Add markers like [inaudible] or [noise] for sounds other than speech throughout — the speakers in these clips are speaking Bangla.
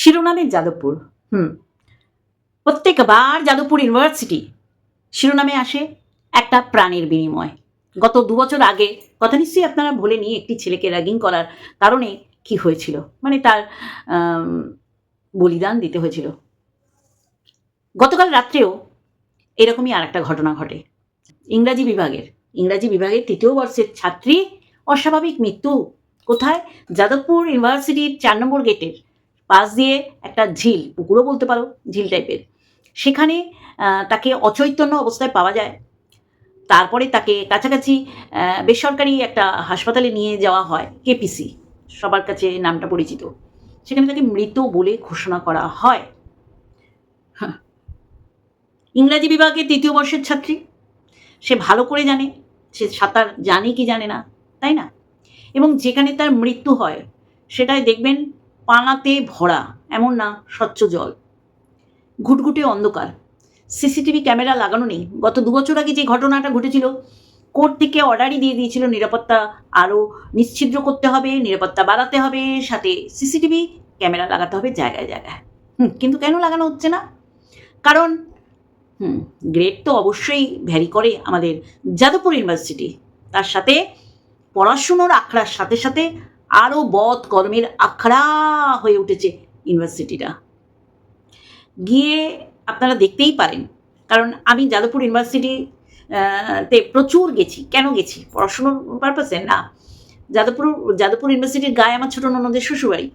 শিরোনামে যাদবপুর, হুম। প্রত্যেকবার যাদবপুর ইউনিভার্সিটি শিরোনামে আসে একটা প্রাণের বিনিময়। গত দু বছর আগে, কথা নিশ্চয়ই আপনারা ভুলে নিয়ে একটি ছেলেকে র্যাগিং করার কারণে কি হয়েছিল? মানে তার বলিদান দিতে হয়েছিল। গতকাল রাত্রেও এরকমই আর একটা ঘটনা ঘটে। ইংরাজি বিভাগের ইংরাজি বিভাগের তৃতীয় বর্ষের ছাত্রী, অস্বাভাবিক মৃত্যু। কোথায়? যাদবপুর ইউনিভার্সিটির চার নম্বর গেটের পাশ দিয়ে একটা ঝিল, পুকুরও বলতে পারো, ঝিল টাইপের সেখানে তাকে অচৈতন্য অবস্থায় পাওয়া যায়। তারপরে তাকে কাছাকাছি বেসরকারি একটা হাসপাতালে নিয়ে যাওয়া হয়, কেপিসি। সবার কাছে নামটা পরিচিত। সেখানে তাকে মৃত বলে ঘোষণা করা হয়। ইংরাজি বিভাগের তৃতীয় বর্ষের ছাত্রী। সে ভালো করে জানে, সে সাঁতার জানে কি জানে না, তাই না? এবং যেখানে তার মৃত্যু হয় সেটাই দেখবেন পানাতে ভরা, এমন না স্বচ্ছ জল। ঘুটঘুটে অন্ধকার। সিসিটিভি ক্যামেরা লাগানো নেই। গত দু বছর আগে যে ঘটনাটা ঘটেছিল, কোর্ট থেকে অর্ডারই দিয়ে দিয়েছিল নিরাপত্তা আরও নিশ্ছিদ্র করতে হবে, নিরাপত্তা বাড়াতে হবে, সাথে সিসিটিভি ক্যামেরা লাগাতে হবে জায়গায় জায়গায়। হুম, কিন্তু কেন লাগানো হচ্ছে না? কারণ, হুম, গ্রেড তো অবশ্যই ভ্যারি করে আমাদের যাদবপুর ইউনিভার্সিটি। তার সাথে পড়াশুনোর আখড়ার সাথে সাথে আরও বধ কর্মের আখড়া হয়ে উঠেছে ইউনিভার্সিটিটা। গিয়ে আপনারা দেখতেই পারেন, কারণ আমি যাদবপুর ইউনিভার্সিটি তে প্রচুর গেছি। কেন গেছি? পড়াশুনোর পারপাসে না। যাদবপুর যাদবপুর ইউনিভার্সিটির গায়ে আমার ছোটো ননদের শ্বশুরবাড়ি।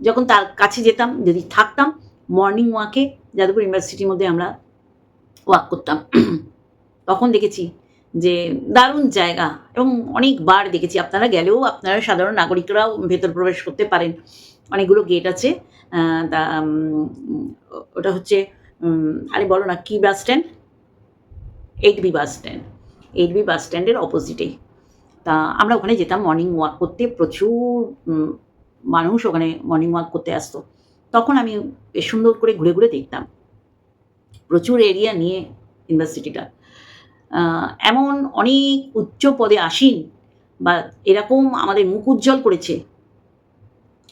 যখন তার কাছে যেতাম, যদি থাকতাম মর্নিং ওয়াকে যাদবপুর ইউনিভার্সিটির মধ্যে আমরা ওয়াক করতাম। তখন দেখেছি যে দারুণ জায়গা এবং অনেকবার দেখেছি। আপনারা গেলেও আপনারা সাধারণ নাগরিকরাও ভেতর প্রবেশ করতে পারেন। অনেকগুলো গেট আছে। তা ওটা হচ্ছে আরে বলো না, কি bus stand eight B bus stand eight B bus স্ট্যান্ডের অপোজিটেই তা, আমরা ওখানে যেতাম মর্নিং ওয়াক করতে। প্রচুর মানুষ ওখানে মর্নিং ওয়াক করতে আসতো। তখন আমি বেশ সুন্দর করে ঘুরে ঘুরে দেখতাম। প্রচুর এরিয়া নিয়ে ইউনিভার্সিটিটা এমন অনেক উচ্চ পদে আসীন বা এরকম আমাদের মুখ উজ্জ্বল করেছে।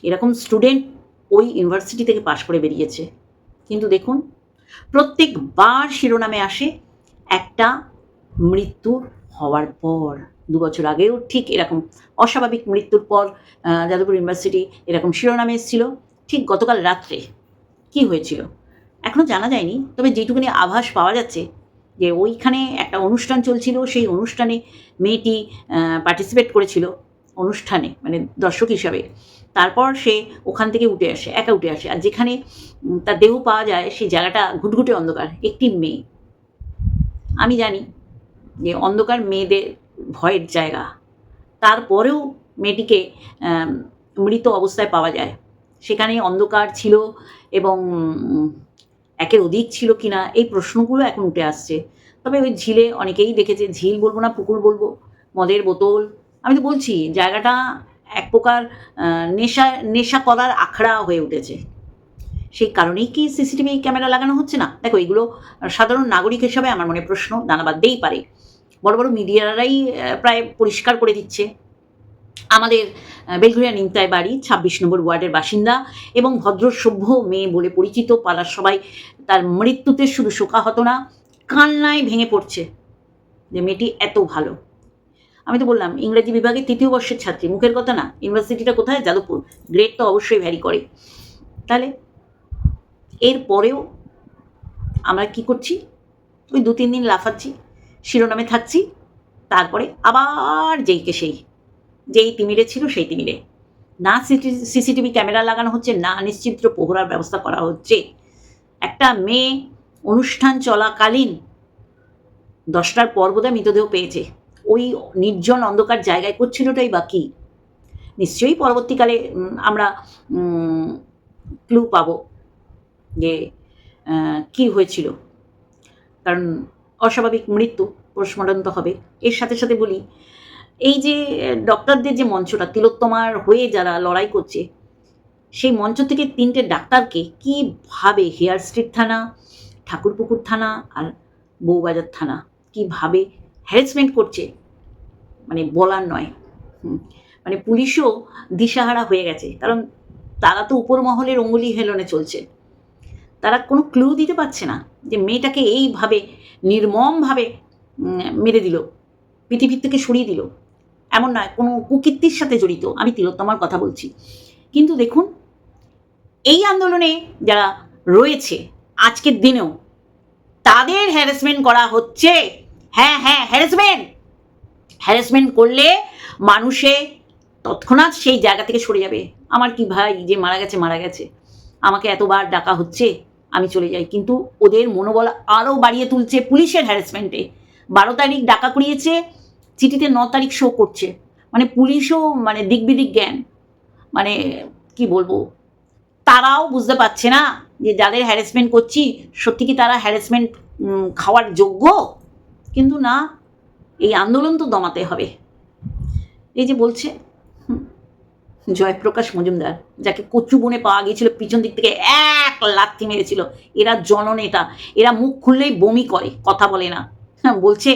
এরকম স্টুডেন্ট ওই ইউনিভার্সিটি থেকে পাশ করে বেরিয়েছে। কিন্তু দেখুন, প্রত্যেকবার শিরোনামে আসে একটা মৃত্যুর হওয়ার পর। দু বছর আগেও ঠিক এরকম অস্বাভাবিক মৃত্যুর পর যাদবপুর ইউনিভার্সিটি এরকম শিরোনামে এসেছিল। ঠিক গতকাল রাত্রে কি হয়েছিল? এখনও জানা যায়নি। তবে যেটুকুনি আভাস পাওয়া যাচ্ছে যে ওইখানে একটা অনুষ্ঠান চলছিল, সেই অনুষ্ঠানে মেয়েটি পার্টিসিপেট করেছিল অনুষ্ঠানে মানে দর্শক হিসাবে। তারপর সে ওখান থেকে উঠে আসে, একা উঠে আসে। আর যেখানে তার দেহ পাওয়া যায়, সেই জায়গাটা ঘুটঘুটে অন্ধকার, একটি মেয়ে। আমি জানি যে অন্ধকার মেয়েদের ভয়ের জায়গা। তারপরেও মেয়েটিকে মৃত অবস্থায় পাওয়া যায়। সেখানে অন্ধকার ছিল এবং একের অধিক ছিল কিনা, এই প্রশ্নগুলো এখন উঠে আসছে। তবে ওই ঝিলে অনেকেই দেখেছে, ঝিল বলব না, পুকুর বলব, মদের বোতল। আমি তো বলছি, জায়গাটা এক প্রকার নেশা নেশা করার আখড়া হয়ে উঠেছে। সেই কারণেই কি সিসিটিভি ক্যামেরা লাগানো হচ্ছে না? দেখো, এগুলো সাধারণ নাগরিক হিসাবে আমার মনে প্রশ্ন দানা বাঁধতেই পারে। বড় বড় মিডিয়ারাই প্রায় পরিষ্কার করে দিচ্ছে। আমাদের বেলঘরিয়া নিমতায় বাড়ি, ছাব্বিশ নম্বর ওয়ার্ডের বাসিন্দা এবং ভদ্র, সভ্য মেয়ে বলে পরিচিত। পালার সবাই তার মৃত্যুতে শুধু শোকাহত না, কান্নায় ভেঙে পড়ছে যে মেয়েটি এত ভালো। আমি তো বললাম, ইংরেজি বিভাগের তৃতীয় বর্ষের ছাত্রী, মুখের কথা না। ইউনিভার্সিটিটা কোথায়? যাদবপুর। গ্রেড তো অবশ্যই ভ্যারি করে। তাহলে এর পরেও আমরা কি করছি? ওই দু তিন দিন লাফাচ্ছি, শিরোনামে থাকছি, তারপরে আবার যেইকে সেই যেই তিমিরে ছিল সেই তিমিরে। না সিসিটিভি ক্যামেরা লাগানো হচ্ছে, না নিশ্চিদ্র প্রহরার ব্যবস্থা করা হচ্ছে। একটা মেয়ে অনুষ্ঠান চলাকালীন দশটার পর বোধহয় মৃতদেহ পেয়েছে। ওই নির্জন অন্ধকার জায়গায় করছিলটাই বা কী? নিশ্চয়ই পরবর্তীকালে আমরা ক্লু পাবো যে কি হয়েছিল। কারণ অস্বাভাবিক মৃত্যু পোস্টমর্টম তো হবে। এর সাথে সাথে বলি এই যে ডক্টরদের যে মঞ্চটা, তিলোত্তমার হয়ে যারা লড়াই করছে, সেই মঞ্চ থেকে তিনটে ডাক্তারকে কীভাবে হেয়ার স্ট্রিট থানা, ঠাকুরপুকুর থানা আর বউবাজার থানা কীভাবে হ্যারাসমেন্ট করছে মানে বলার নয়। মানে পুলিশও দিশাহারা হয়ে গেছে, কারণ তারা তো উপর মহলের অঙ্গুলি হেলনে চলছে তারা কোনো ক্লু দিতে পারছে না যে মেয়েটাকে এইভাবে নির্মমভাবে মেরে দিল, পৃথিবীর থেকে সরিয়ে দিল এমন নয়, কোনো কুকীর্তির সাথে জড়িত। আমি তিলোত্তমার কথা বলছি। কিন্তু দেখুন, এই আন্দোলনে যারা রয়েছে, আজকের দিনেও তাদের হ্যারাসমেন্ট করা হচ্ছে। হ্যাঁ হ্যাঁ হ্যারাসমেন্ট হ্যারাসমেন্ট করলে মানুষে তৎক্ষণাৎ সেই জায়গা থেকে সরে যাবে। আমার কি ভাই যে মারা গেছে মারা গেছে। আমাকে এতবার ডাকা হচ্ছে, আমি চলে যাই। কিন্তু ওদের মনোবল আরও বাড়িয়ে তুলছে পুলিশের হ্যারাসমেন্টে বারো তারিখ ডাকা করিয়েছে চিঠিতে ন তারিখ শো করছে। মানে পুলিশও মানে দিক বিদিক জ্ঞান। মানে কি বলব? তারাও বুঝতে পারছে না যে যাদের হ্যারাসমেন্ট করছি, সত্যি কি তারা হ্যারাসমেন্ট খাওয়ার যোগ্য? কিন্তু না, এই আন্দোলন তো দমাতে হবে। এই যে বলছে জয়প্রকাশ মজুমদার, যাকে কচু বনে পাওয়া গিয়েছিল, পিছন দিক থেকে এক লাথি মেরেছিল। এরা জননেতা, এরা মুখ খুললেই বমি করে, কথা বলে না। বলছে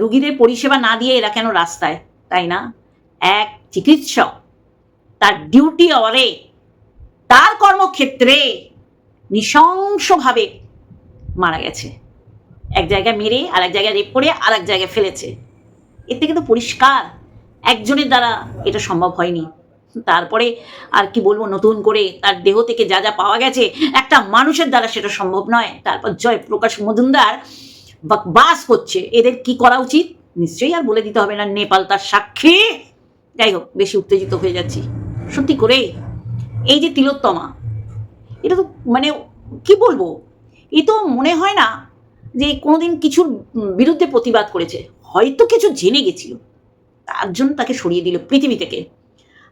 রুগীদের পরিষেবা না দিয়ে এরা কেন রাস্তায়? তাই না? এক, চিকিৎসক তার ডিউটি অরে তার কর্মক্ষেত্রে নৃশংসভাবে মারা গেছে। এক জায়গায় মেরে আর এক জায়গায় রেপ করে আর এক জায়গায় ফেলেছে। এর থেকে তো পরিষ্কার একজনের দ্বারা এটা সম্ভব হয়নি। তারপরে আর কি বলব, নতুন করে তার দেহ থেকে যা যা পাওয়া গেছে, একটা মানুষের দ্বারা সেটা সম্ভব নয়। তারপর জয় প্রকাশ মজুমদার বাস করছে এদের কি করা উচিত? নিশ্চয়ই আর বলে দিতে হবে না, নেপাল তার সাক্ষী। যাই হোক, বেশি উত্তেজিত হয়ে যাচ্ছি। সত্যি করে, এই যে তিলোত্তমা, এটা তো মানে কি বলব? এ তো মনে হয় না যে কোনোদিন কিছুর বিরুদ্ধে প্রতিবাদ করেছে। হয়তো কিছু জেনে গেছিল। তার জন্য তাকে সরিয়ে দিল পৃথিবী থেকে।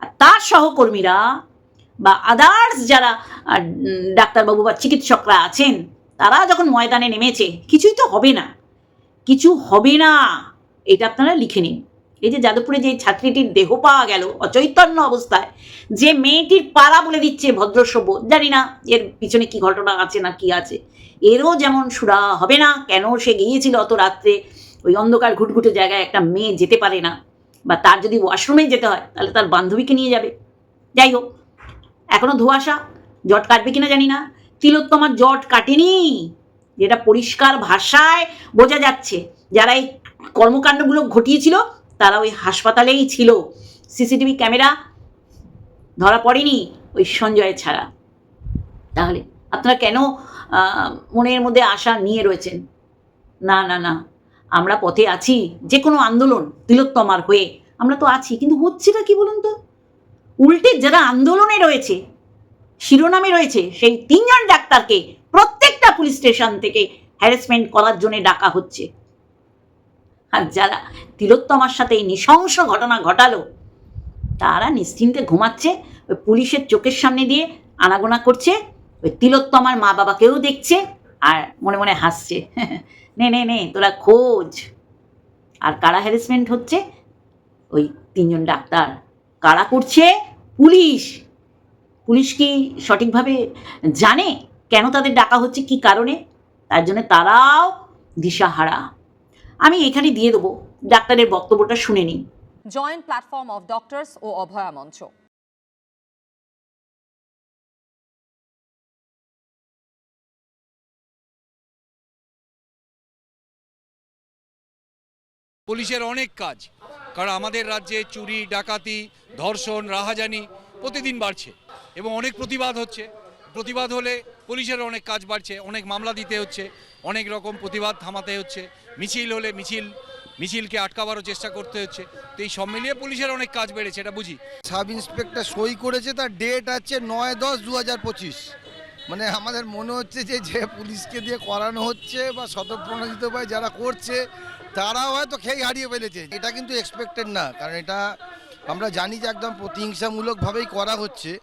আর তার সহকর্মীরা বা আদার্স যারা ডাক্তারবাবু বা চিকিৎসকরা আছেন তারা যখন ময়দানে নেমেছে, কিছুই তো হবে না। কিছু হবে না। এটা আপনারা লিখে নিন। এই যে যাদবপুরে যে ছাত্রীটির দেহ পাওয়া গেল, অচৈতন্য অবস্থায়, যে মেয়েটির পাড়া বলে দিচ্ছে ভদ্রসভ্য, জানি না এর পিছনে কি ঘটনা আছে না কি আছে। এরও যেমন সুরা হবে না, কেন সে গিয়েছিল অত রাত্রে, ওই অন্ধকার ঘুটঘুটে জায়গায় একটা মেয়ে যেতে পারে না, বা তার যদি ওয়াশরুমে যেতে হয়, তাহলে তার বান্ধবীকে নিয়ে যাবে। যাই হোক, এখনও ধোয়াশা, জট কাটবে কিনা জানি না তিলোত্তমার জট কাটেনি। যেটা পরিষ্কার ভাষায় বোঝা যাচ্ছে। যারা এই কর্মকাণ্ডগুলো ঘটিয়েছিল, তারা ওই হাসপাতালেই ছিল। সিসিটিভি ক্যামেরা ধরা পড়েনি ওই সঞ্জয় ছাড়া। তাহলে আপনারা কেন মনের মধ্যে আশা নিয়ে রয়েছেন? না না না। আমরা পথে আছি। যে কোনো আন্দোলন তিলোত্তমার হয়ে। আমরা তো আছি, কিন্তু হচ্ছেটা কি বলুন তো? উল্টে যারা আন্দোলনে রয়েছে শিরোনামে রয়েছে সেই তিনজন ডাক্তারকে প্রত্যেকটা পুলিশ স্টেশন থেকে হ্যারাসমেন্ট করার জন্য ডাকা হচ্ছে। আর যারা তিলোত্তমার সাথে এই নৃশংস ঘটনা ঘটালো, তারা নিশ্চিন্তে ঘুমাচ্ছে, ওই পুলিশের চোখের সামনে দিয়ে আনাগোনা করছে, ওই তিলোত্তমার মা বাবাকেও দেখছে আর মনে মনে হাসছে। [laughs] নে নে নে, তোরা খোঁজ। আর কারা হ্যারাসমেন্ট হচ্ছে? ওই তিনজন ডাক্তার। কারা করছে? পুলিশ। পুলিশ কি সঠিকভাবে জানে কেন তাদের ডাকা হচ্ছে কি কারণে? তার জন্য তারাও দিশাহারা। আমি এখানে দিয়ে দেবো ডাক্তারের বক্তব্যটা শুনে নিন। জয়েন্ট প্ল্যাটফর্ম অফ ডক্টরস ও অভয়া মঞ্চ। পুলিশের অনেক কাজ কারণ আমাদের রাজ্যে চুরি ডাকাতি ধর্ষণ রাহাজানি প্রতিদিন বাড়ছে এবং অনেক প্রতিবাদ হচ্ছে। প্রতিবাদ হলে পুলিশের অনেক কাজ বাড়ছে, অনেক মামলা দিতে হচ্ছে, অনেক রকম প্রতিবাদ থামাতে হচ্ছে। মিছিল হলে মিছিল, মিছিলকে আটকাবারও চেষ্টা করতে হচ্ছে। তো এই সব মিলিয়ে পুলিশের অনেক কাজ বেড়েছে, এটা বুঝি? সাব ইন্সপেক্টর সই করেছে, তার ডেট আছে নয় দশ দু মানে আমাদের মনে হচ্ছে যে যে পুলিশকে দিয়ে করানো হচ্ছে বা স্বতঃপ্রণোদিত ভাই যারা করছে, তারাও হয়তো খেয়ে হারিয়ে ফেলেছে। এটা কিন্তু এক্সপেক্টেড না, কারণ এটা আমরা জানি যে একদম প্রতিহিংসামূলকভাবেই করা হচ্ছে।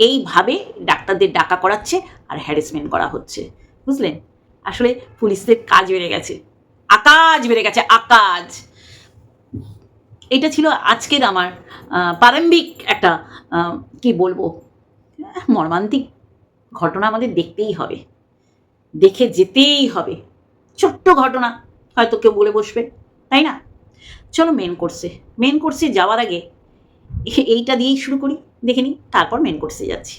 এইভাবে ডাক্তারদের ডাকা করাচ্ছে আর হ্যারাসমেন্ট করা হচ্ছে। বুঝলেন? আসলে পুলিশদের কাজ বেড়ে গেছে। আকাজ বেড়ে গেছে, আকাজ। এটা ছিল আজকের আমার প্রারম্ভিক একটা কি বলব? মর্মান্তিক ঘটনা আমাদের দেখতেই হবে। দেখে যেতেই হবে। ছোট্ট ঘটনা, হয়তো কেউ বলে বসবে, তাই না? চলো মেন কোর্সে মেন কোর্সে যাওয়ার আগে এইটা দিয়েই শুরু করি দেখে নিই তারপর মেন কোর্সে যাচ্ছি।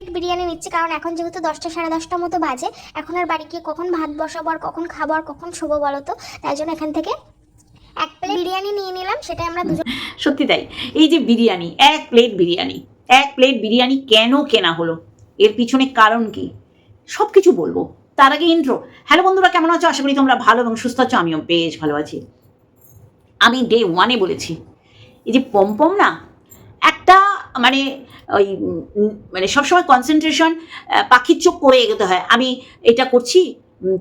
বিরিয়ানি নিচ্ছি কারণ এখন যেহেতু দশটা সাড়ে দশটা মতো বাজে এখন আর বাড়ি গিয়ে কখন ভাত বসাবো আর কখন খাব আর কখন শোবো বলো তো? তাই জন্য এখান থেকে এক প্লেট বিরিয়ানি নিয়ে নিলাম সেটা আমরা দুজন সত্যি তাই। এই যে বিরিয়ানি এক প্লেট বিরিয়ানি এক প্লেট বিরিয়ানি কেন কেনা হলো? এর পিছনে কারণ কি? সব কিছু বলব। তার আগে ইন্ট্রো হ্যালো বন্ধুরা কেমন আছো? আশা করি তোমরা ভালো এবং সুস্থ আছো। আমিও বেশ ভালো আছি। আমি ডে ওয়ানে বলেছি। এই যে পম্পম না, একটা মানে ওই মানে সবসময় কনসেন্ট্রেশন পাখির চোখ করে এগোতে হয়। আমি এটা করছি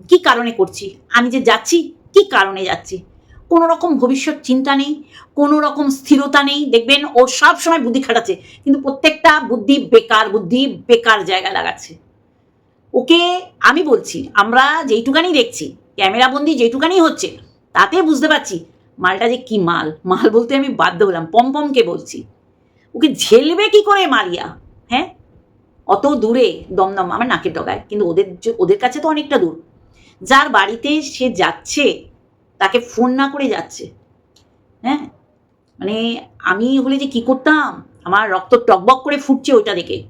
কি কারণে করছি? আমি যে যাচ্ছি, কি কারণে যাচ্ছি? কোনো রকম ভবিষ্যৎ চিন্তা নেই, কোনো রকম স্থিরতা নেই। দেখবেন ও সব সময় বুদ্ধি খাটাচ্ছে, কিন্তু প্রত্যেকটা বুদ্ধি বেকার বুদ্ধি বেকার জায়গা লাগাচ্ছে। ওকে আমি বলছি, আমরা যেইটুকানি দেখছি, ক্যামেরাবন্দি যেইটুকানি হচ্ছে, তাতে বুঝতে পারছি মালটা যে কি মাল? মাল বলতে আমি বাধ্য হলাম পমপমকে বলছি। ওকে ঝেলবে কি করে মারিয়া? হ্যাঁ? অত দূরে দমদম, আমার নাকের ডগায়, কিন্তু ওদের ওদের কাছে তো অনেকটা দূর। যার বাড়িতে সে যাচ্ছে, তাকে ফোন না করে যাচ্ছে। হ্যাঁ? মানে আমি হলে যে কি করতাম? আমার রক্ত টকবক করে ফুটছে ওইটা দেখে।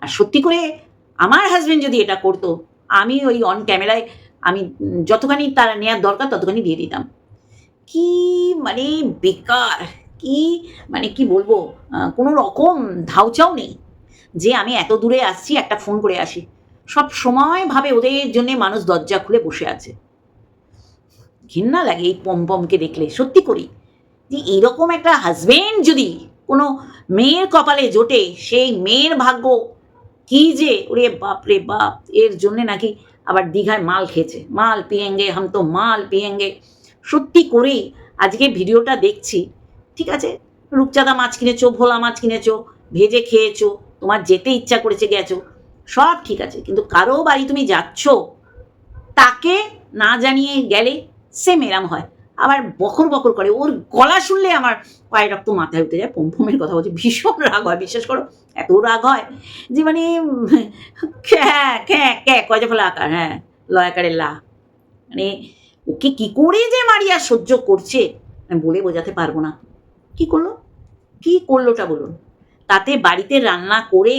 আর সত্যি করে আমার হাজবেন্ড যদি এটা করতো, আমি ওই অন ক্যামেরায় আমি যতখানি তারা নেওয়ার দরকার, ততখানি দিয়ে দিতাম। কি মানে বেকার, কি মানে কি বলব কোনো রকম ধাউচাও নেই যে আমি এত দূরে আসছি, একটা ফোন করে আসি। সব সময় ভাবে ওদের জন্যে মানুষ দরজা খুলে বসে আছে। ঘৃণা লাগে এই পমপমকে দেখলে, সত্যি করি। যে এরকম একটা হাজবেন্ড যদি কোনো মেয়ের কপালে জোটে, সেই মেয়ের ভাগ্য কি যে, ওরে বাপ রে বাপ, এর জন্যে নাকি আবার দীঘায় মাল খেয়েছে। মাল পিয়েঙ্গে, হাম তো মাল পিয়েঙ্গে। সত্যি করেই আজকে ভিডিওটা দেখছি। ঠিক আছে? রূপচাঁদা মাছ কিনেছো, ভোলা মাছ কিনেছো, ভেজে খেয়েছো, তোমার যেতে ইচ্ছা করেছে গেছো সব ঠিক আছে। কিন্তু কারও বাড়ি তুমি যাচ্ছ, তাকে না জানিয়ে গেলে সেম এরাম হয়। আবার বকর বকর করে, ওর গলা শুনলে আমার পায়ের রক্ত মাথায় উঠে যায়, পম্পমের কথা বলছি, ভীষণ রাগ হয়, বিশ্বাস করো, এত রাগ হয় যে মানে খ্যাঁ ক্যাঁ কয় যে ফলে আকার হ্যাঁ লয়াকারের লা মানে ওকে কি করে যে মারিয়া সহ্য করছে? আমি বলে বোঝাতে পারব না। কি করল? কি করলোটা বলুন? তাতে বাড়িতে রান্না করে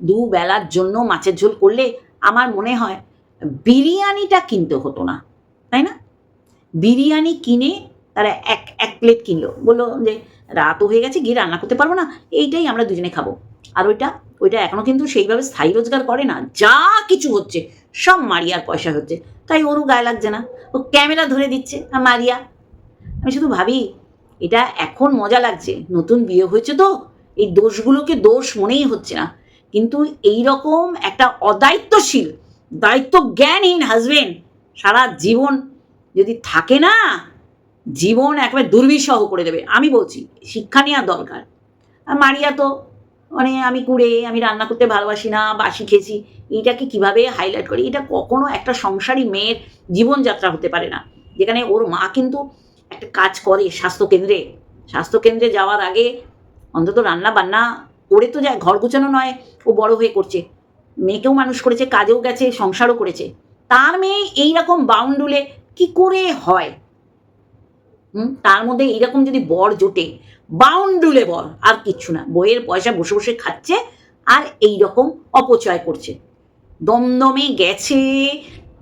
দুবেলার জন্য মাছের ঝোল করলে আমার মনে হয় বিরিয়ানিটা কিনতে হতো না, তাই না? বিরিয়ানি কিনে তারা এক এক প্লেট কিনলো। বলল যে রাতও হয়ে গেছে, গিয়ে রান্না করতে পারব না? এইটাই আমরা দুজনে খাব। আর ওইটা ওইটা এখনও কিন্তু সেইভাবে স্থায়ী রোজগার করে না। যা কিছু হচ্ছে, সব মারিয়ার পয়সা হচ্ছে। তাই ওরও গায়ে লাগছে না। ও ক্যামেরা ধরে দিচ্ছে মারিয়া। আমি শুধু ভাবি, এটা এখন মজা লাগছে, নতুন বিয়ে হয়েছে তো, এই দোষগুলোকে দোষ মনেই হচ্ছে না। কিন্তু এই রকম একটা অদায়িত্বশীল দায়িত্ব জ্ঞানহীন হাজবেন্ড সারা জীবন যদি থাকে না, জীবন একেবারে দুর্বিষহ করে দেবে। আমি বলছি, শিক্ষা নেওয়া দরকার। আর মারিয়া তো মানে আমি কুড়ে, আমি রান্না করতে ভালোবাসি না, বাসি খেয়েছি এইটাকে কীভাবে হাইলাইট করি? এটা কখনো একটা সংসারী মেয়ের জীবনযাত্রা হতে পারে না। যেখানে ওর মা কিন্তু একটা কাজ করে স্বাস্থ্যকেন্দ্রে। স্বাস্থ্যকেন্দ্রে যাওয়ার আগে অন্তত রান্না বান্না করে তো যায়, ঘর গোছানো নয়, ও বড় হয়ে করছে। মেয়েকেও মানুষ করেছে, কাজেও গেছে, সংসারও করেছে। তার মেয়ে এইরকম বাউন্ডুলে কি করে হয়? হুম? তার মধ্যে এইরকম যদি বর জোটে, বাউন্ডুলে বর, আর কিচ্ছু না। বইয়ের পয়সা বসে বসে খাচ্ছে আর এই রকম অপচয় করছে। দমদমে গেছে।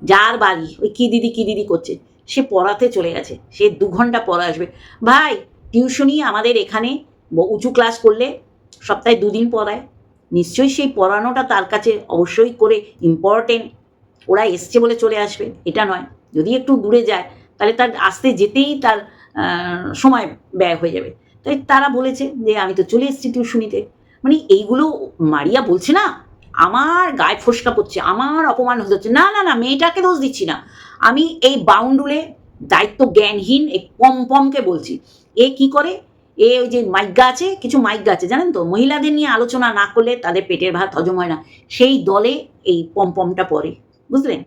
যার বাড়ি? ওই কি দিদি কি দিদি করছে? সে পড়াতে চলে গেছে। সে দু ঘণ্টা পড়া আসবে। ভাই টিউশনি আমাদের এখানে উঁচু ক্লাস করলে সপ্তাহে দুদিন পড়ায়। নিশ্চয়ই সেই পড়ানোটা তার কাছে অবশ্যই করে ইম্পর্টেন্ট ওরা এসছে বলে চলে আসবে। এটা নয়। যদি একটু দূরে যায়, তাহলে তার আসতে যেতেই তার সময় ব্যয় হয়ে যাবে। তাই তারা বলেছে যে, আমি তো চলে এসেছি টিউশনিতে। মানে এইগুলো মারিয়া বলছে না? আমার গায়ে ফোসকা পড়ছে, আমার অপমান হচ্ছে। না না না, মেয়েটাকে দোষ দিচ্ছি না। আমি এই বাউন্ডুলে দায়িত্ব জ্ঞানহীন, এই পমপমকে বলছি। এ কি করে? এ ওই যে মাইগ্যা আছে, কিছু মাইগ্যা আছে, জানেন তো? মহিলাদের নিয়ে আলোচনা না করলে তাদের পেটের ভাত হজম হয় না। সেই দলে এই পমপমটা পড়ে, বুঝলেন?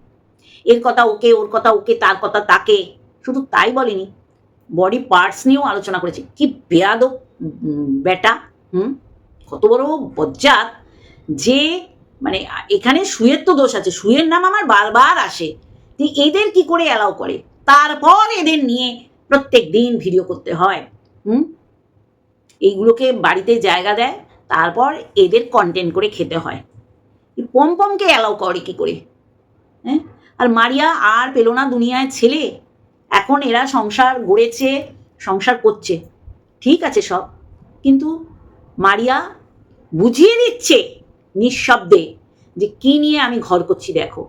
এর কথা ওকে, ওর কথা ওকে, তার কথা তাকে, শুধু তাই বলেনি। বডি পার্টস নিয়েও আলোচনা করেছে। কি বেয়াদ বেটা, হুম? কত বড় বজ্জাত যে মানে এখানে সুয়ের তো দোষ আছে। সুয়ের নাম আমার বারবার আসে। এদের কি করে অ্যালাউ করে? তারপর এদের নিয়ে প্রত্যেক দিন ভিডিও করতে হয়। হুম? এইগুলোকে বাড়িতে জায়গা দেয়, তারপর এদের কন্টেন্ট করে খেতে হয়। পমপমকে অ্যালাউ করে কি করে? হ্যাঁ? আর মারিয়া আর পেল না দুনিয়ায় ছেলে। এখন এরা সংসার গড়েছে, সংসার করছে। ঠিক আছে সব। কিন্তু মারিয়া বুঝিয়ে দিচ্ছে। নিঃশব্দে যে কি নিয়ে আমি ঘর করছি দেখো।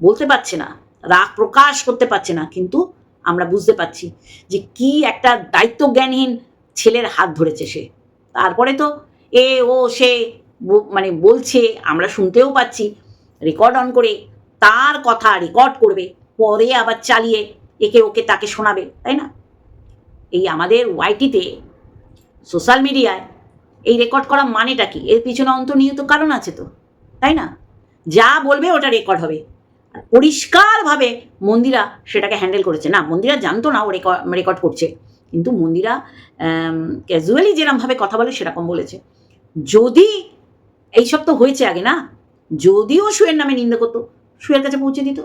বলতে পারছে না, রাগ প্রকাশ করতে পারছে না, কিন্তু আমরা বুঝতে পারছি যে কি একটা দায়িত্বজ্ঞানহীন ছেলের হাত ধরেছে সে। তারপরে তো এ, ও, সে মানে বলছে, আমরা শুনতেও পাচ্ছি রেকর্ড অন করে তার কথা রেকর্ড করবে, পরে আবার চালিয়ে একে ওকে তাকে শোনাবে, তাই না? এই আমাদের ওয়াইটিতে সোশ্যাল মিডিয়ায় এই রেকর্ড করা মানেটা কি? এর পিছনে অন্তর্নিহিত কারণ আছে তো, তাই না? যা বলবে ওটা রেকর্ড হবে। পরিষ্কারভাবে মন্দিরা সেটাকে হ্যান্ডেল করেছে। না, মন্দিরা জানতো না ও রেকর্ড করছে। কিন্তু মন্দিরা ক্যাজুয়ালি যেরমভাবে কথা বলে সেরকম বলেছে। যদি, এইসব তো হয়েছে আগে না? যদিও শুয়ের নামে নিন্দা করতো শুয়ের কাছে পৌঁছে দিত,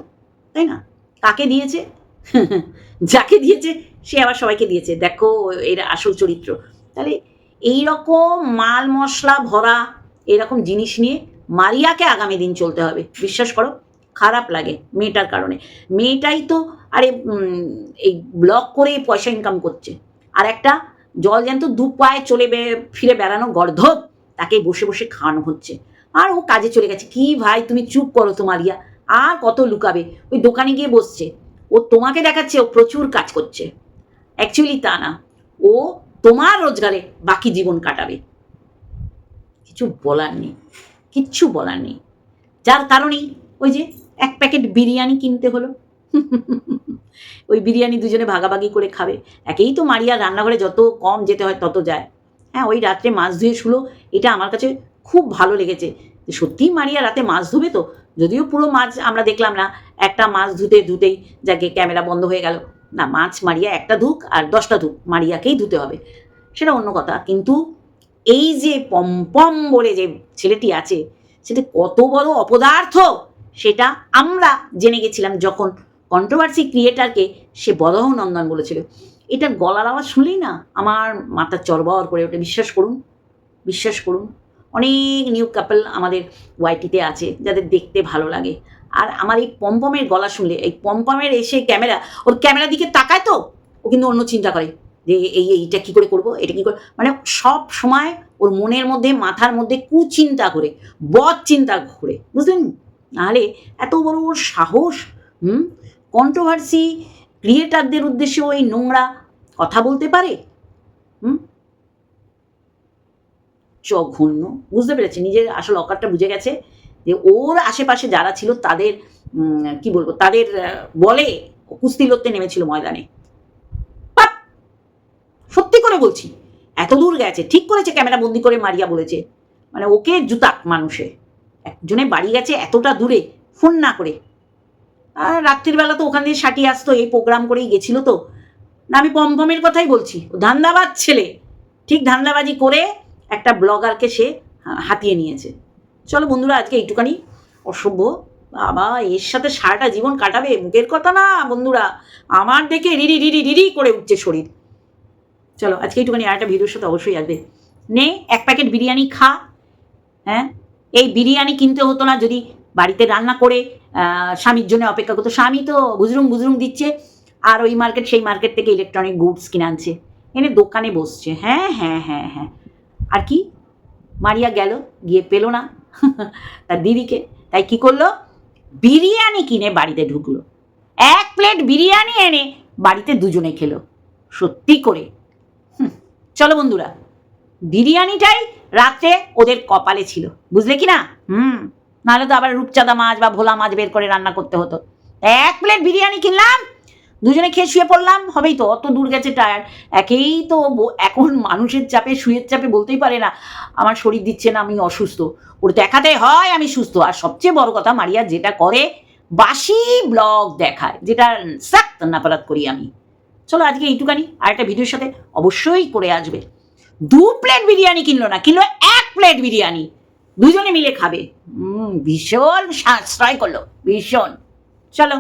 তাই না? কাকে দিয়েছে? [laughs] যাকে দিয়েছে, সে আবার সবাইকে দিয়েছে। দেখো, এর আসল চরিত্র। তাহলে এই রকম মাল মশলা ভরা এরকম জিনিস নিয়ে মারিয়াকে আগামী দিন চলতে হবে। বিশ্বাস করো, খারাপ লাগে মেয়েটার কারণে। মেয়েটাই তো আরে এই ব্লক করে পয়সা ইনকাম করছে। আর একটা জল জ্যান্ত দু পায়ে চলে ফিরে বেড়ানো গর্ধব তাকে বসে বসে খাওয়ানো হচ্ছে। আর ও কাজে চলে গেছে। কি ভাই, তুমি চুপ করো তো মারিয়া। আর কত লুকাবে? ওই দোকানে গিয়ে বসছে। ও তোমাকে দেখাচ্ছে, ও প্রচুর কাজ করছে। অ্যাকচুয়ালি তা না। ও তোমার রোজগারে বাকি জীবন কাটাবে। কিছু বলার নেই, কিচ্ছু বলার নেই। যার কারণেই ওই যে এক প্যাকেট বিরিয়ানি কিনতে হলো। [laughs] ওই বিরিয়ানি দুজনে ভাগাভাগি করে খাবে। একেই তো মারিয়া, রান্নাঘরে যত কম যেতে হয় তত যায়। হ্যাঁ ওই রাত্রে মাছ ধুয়ে শুলো, এটা আমার কাছে খুব ভালো লেগেছে। সত্যিই মারিয়া রাতে মাছ ধুবে তো? যদিও পুরো মাছ আমরা দেখলাম না, একটা মাছ ধুতে ধুতেই যাকে ক্যামেরা বন্ধ হয়ে গেল। না, মাছ মারিয়া একটা ধুক আর দশটা ধুক মারিয়াকেই ধুতে হবে। সেটা অন্য কথা, কিন্তু এই যে পম্পম বলে যে ছেলেটি আছে সেটা কত বড় অপদার্থ, সেটা আমরা জেনে গেছিলাম যখন কন্ট্রোভার্সি ক্রিয়েটারকে সে বদহ নন্দন বলেছিল। এটা গলার আওয়াজ শুনলেই না আমার মাথা চরবর করে ওটা বিশ্বাস করুন বিশ্বাস করুন। অনেক নিউ কাপল আমাদের ওয়াইটিতে আছে, যাদের দেখতে ভালো লাগে। আর আমার এই পম্পমের গলা শুনলে, এই পম্পমের এসে ক্যামেরা, ওর ক্যামেরার দিকে তাকায় তো, ও কিন্তু অন্য চিন্তা করে যে এই এইটা কী করে করব, এটা কী করে মানে সব সময় ওর মনের মধ্যে, মাথার মধ্যে কুচিন্তা করে, বদ চিন্তা করে, বুঝলেন? নাহলে এত বড় ওর সাহস, হুম? কন্ট্রোভার্সি ক্রিয়েটারদের উদ্দেশ্যে ওই নোংরা কথা বলতে পারে? হুম? জঘন্য, বুঝতে পেরেছে নিজের আসল অকারটা বুঝে গেছে। যে ওর আশেপাশে যারা ছিল তাদের কি বলব, তাদের বলে কুস্তি লড়তে নেমেছিল ময়দানে! সত্যি করে বলছি, এত দূর গেছে, ঠিক করেছে ক্যামেরা বন্দি করে মারিয়া বলেছে। মানে ওকে জুতাক মানুষে, একজনে বাড়ি গেছে এতটা দূরে, ফোন না করে। আর রাত্রির বেলা তো ওখান দিয়ে সাটিয়ে আসতো, এই প্রোগ্রাম করেই গেছিল তো। না, আমি পমপমের কথাই বলছি, ও ধান্দাবাজ ছেলে। ঠিক ধান্দাবাজি করে একটা ব্লগারকে সে হাতিয়ে নিয়েছে। চলো বন্ধুরা, আজকে এইটুখানি অসভ্য। বাবা, এর সাথে সারাটা জীবন কাটাবে, মুখের কথা না, বন্ধুরা। আমার দেখে রিরি রিরি রিরি করে উঠছে শরীর। চলো, আজকে এইটুখানি আর একটা ভিডিওর সাথে অবশ্যই আসবে। নে, এক প্যাকেট বিরিয়ানি খা হ্যাঁ? এই বিরিয়ানি কিনতে হতো না, যদি বাড়িতে রান্না করে স্বামীর জন্য অপেক্ষা করতো। স্বামী তো বুজরুম বুজরুম দিচ্ছে। আর ওই মার্কেট সেই মার্কেট থেকে ইলেকট্রনিক গুডস কিনে আনছে। এনে দোকানে বসছে। হ্যাঁ হ্যাঁ হ্যাঁ হ্যাঁ। আর কি? মারিয়া গেল, গিয়ে পেল না। [laughs] তার দিদিকে। তাই কি করল? বিরিয়ানি কিনে বাড়িতে ঢুকলো। এক প্লেট বিরিয়ানি এনে বাড়িতে দুজনে খেলো। সত্যি করে। চলো বন্ধুরা। বিরিয়ানিটাই রাত্রে ওদের কপালে ছিল। বুঝলে কি না? হুম, নাহলে তো আবার রূপচাঁদা মাছ বা ভোলা মাছ বের করে রান্না করতে হতো। এক প্লেট বিরিয়ানি কিনলাম দুজনে খেয়ে শুয়ে পড়লাম, হবেই তো, অত দূর গেছে টায়ার একেই তো এখন মানুষের চাপে, শুয়ের চাপে বলতেই পারে না, আমার শরীর দিচ্ছে না, আমি অসুস্থ। ওর দেখাতে হয় আমি সুস্থ। আর সবচেয়ে বড় কথা, মারিয়া যেটা করে বাসি ব্লগ দেখায়, যেটা সাক্ত নাপারাত করি আমি। চলো আজকে এইটুকানি আর একটা ভিডিওর সাথে অবশ্যই করে আসবে। দু প্লেট বিরিয়ানি কিনলো না, কিনলো এক প্লেট বিরিয়ানি। দুজনে মিলে খাবে। ভীষণ সাশ্রয় করল, ভীষণ। চলো।